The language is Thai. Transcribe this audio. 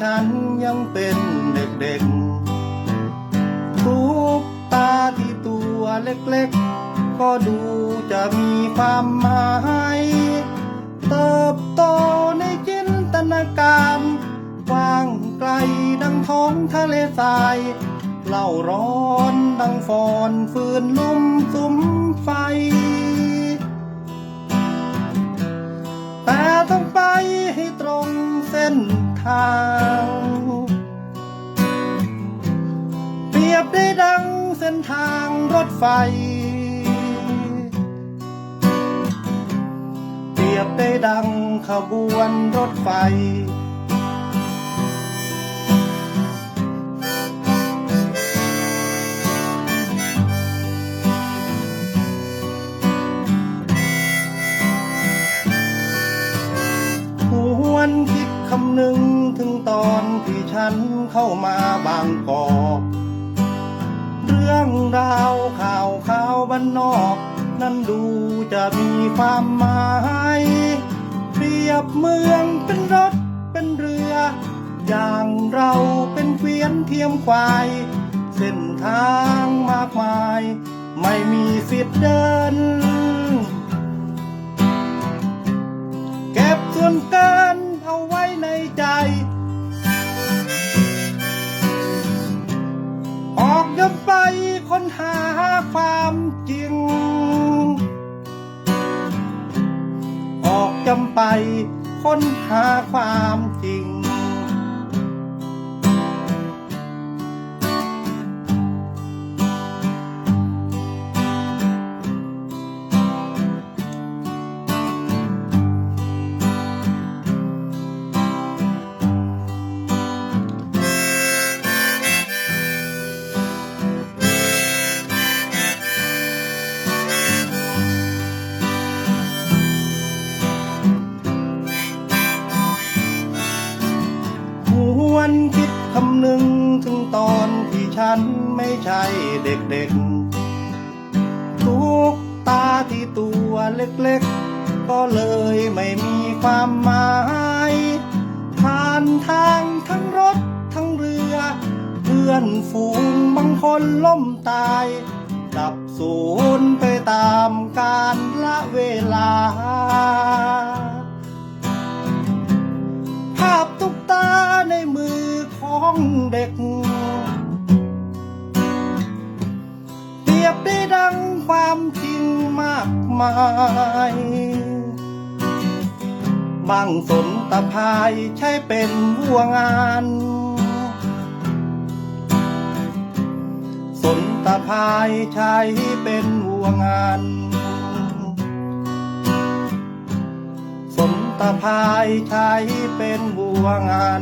ฉันยังเป็นเด็กๆทุกตาที่ตัวเล็กๆ ก็ดูจะมีความหมาย เติบโตในจินตนาการกว้างไกลดังท้องทะเลทรายเล่าร้อนดังฟอนฟืนลุ่มสุมไฟ ทางรถไฟ เปรียบได้ดังขบวนรถไฟ หวนคิดคำหนึ่งถึงตอนที่ฉันเข้ามาบางกอก รื่องราวข่าวข่าวบ้านนอก นั้นดูจะมีความหมายเปรียบเมืองเป็นรถเป็นเรือ อย่างเราเป็นเกวียนเทียมควาย เส้นทางมากมาย ไม่มีสิทธิ์เดิน จำไปค้นหาความจริง ฉันไม่ใช่เด็กๆ ทุกตาที่ตัวเล็กๆ ก็เลยไม่มีความหมาย ผ่านทางทั้งรถทั้งเรือ เพื่อนฝูงบางคนล้มตาย ดับสูญไปตามกาลละเวลา ภาพตุกตาในมือของเด็ก ได้ดังความจริงมากมายบางสนตะพายใช้เป็นวัวงาน สนตะพายใช้เป็นวัวงาน สนตะพายใช้เป็นบัวงาน